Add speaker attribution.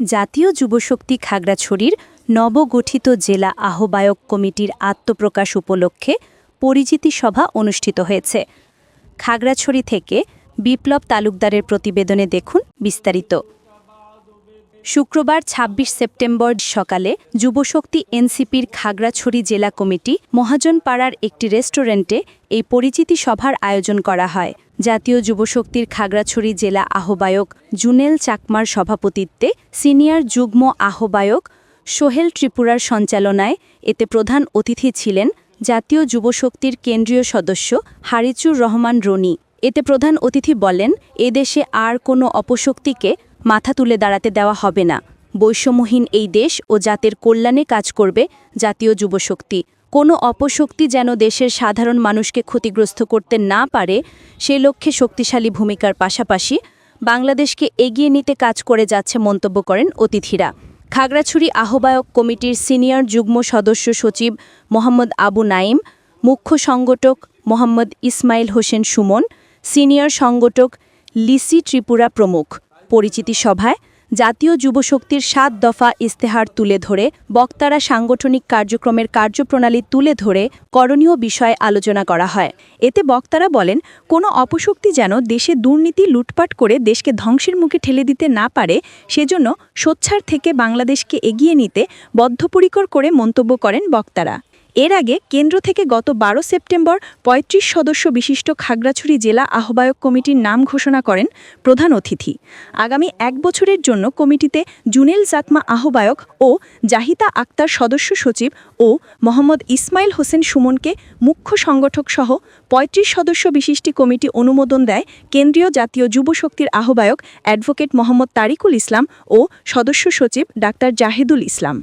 Speaker 1: জাতীয় যুবশক্তি খাগড়াছড়ির নবগঠিত জেলা আহ্বায়ক কমিটির আত্মপ্রকাশ উপলক্ষে পরিচিতি সভা অনুষ্ঠিত হয়েছে। খাগড়াছড়ি থেকে বিপ্লব তালুকদারের প্রতিবেদনে দেখুন বিস্তারিত। শুক্রবার ২৬ সেপ্টেম্বর সকালে যুবশক্তি এনসিপির খাগড়াছড়ি জেলা কমিটি মহাজনপাড়ার একটি রেস্টুরেন্টে এই পরিচিতি সভার আয়োজন করা হয়। জাতীয় যুবশক্তির খাগড়াছড়ি জেলা আহ্বায়ক জুনেল চাকমার সভাপতিত্বে সিনিয়র যুগ্ম আহ্বায়ক সোহেল ত্রিপুরার সঞ্চালনায় এতে প্রধান অতিথি ছিলেন জাতীয় যুবশক্তির কেন্দ্রীয় সদস্য হারিচুর রহমান রনি। এতে প্রধান অতিথি বলেন এদেশে আর কোনো অপশক্তিকে মাথা তুলে দাঁড়াতে দেওয়া হবে না। বৈষম্যহীন এই দেশ ও জাতের কল্যাণে কাজ করবে জাতীয় যুবশক্তি। কোনো অপশক্তি যেন দেশের সাধারণ মানুষকে ক্ষতিগ্রস্ত করতে না পারে, সে লক্ষ্যে শক্তিশালী ভূমিকার পাশাপাশি বাংলাদেশকে এগিয়ে নিতে কাজ করে যাচ্ছে মন্তব্য করেন অতিথিরা। খাগড়াছড়ি আহ্বায়ক কমিটির সিনিয়র যুগ্ম সদস্য সচিব মোহাম্মদ আবু নাইম মুখ্য সংগঠক মোহাম্মদ ইসমাইল হোসেন সুমন, সিনিয়র সংগঠক লিসি ত্রিপুরা প্রমুখ। পরিচিতি সভায় জাতীয় যুবশক্তির সাত দফা ইস্তেহার তুলে ধরে, বক্তারা সাংগঠনিক কার্যক্রমের কার্যপ্রণালী তুলে ধরে করণীয় বিষয়ে আলোচনা করা হয়।
Speaker 2: এতে বক্তারা বলেন, কোনো অপশক্তি যেন দেশে দুর্নীতি লুটপাট করে দেশকে ধ্বংসের মুখে ঠেলে দিতে না পারে, সেজন্য সোচ্ছার থেকে বাংলাদেশকে এগিয়ে নিতে বদ্ধপরিকর করে মন্তব্য করেন বক্তারা। এর আগে কেন্দ্র থেকে গত বারো সেপ্টেম্বর ৩৫ সদস্য বিশিষ্ট খাগড়াছড়ি জেলা আহ্বায়ক কমিটির নাম ঘোষণা করেন প্রধান অতিথি। আগামী এক বছরের জন্য কমিটিতে জুনেল জাকমা আহ্বায়ক ও জাহিতা আক্তার সদস্য সচিব ও মোহাম্মদ ইসমাইল হোসেন সুমনকে মুখ্য সংগঠক সহ ৩৫ সদস্য বিশিষ্ট কমিটি অনুমোদন দেয় কেন্দ্রীয় জাতীয় যুব শক্তির আহ্বায়ক অ্যাডভোকেট মোহাম্মদ তারিকুল ইসলাম ও সদস্য সচিব ডাক্তার জাহিদুল ইসলাম।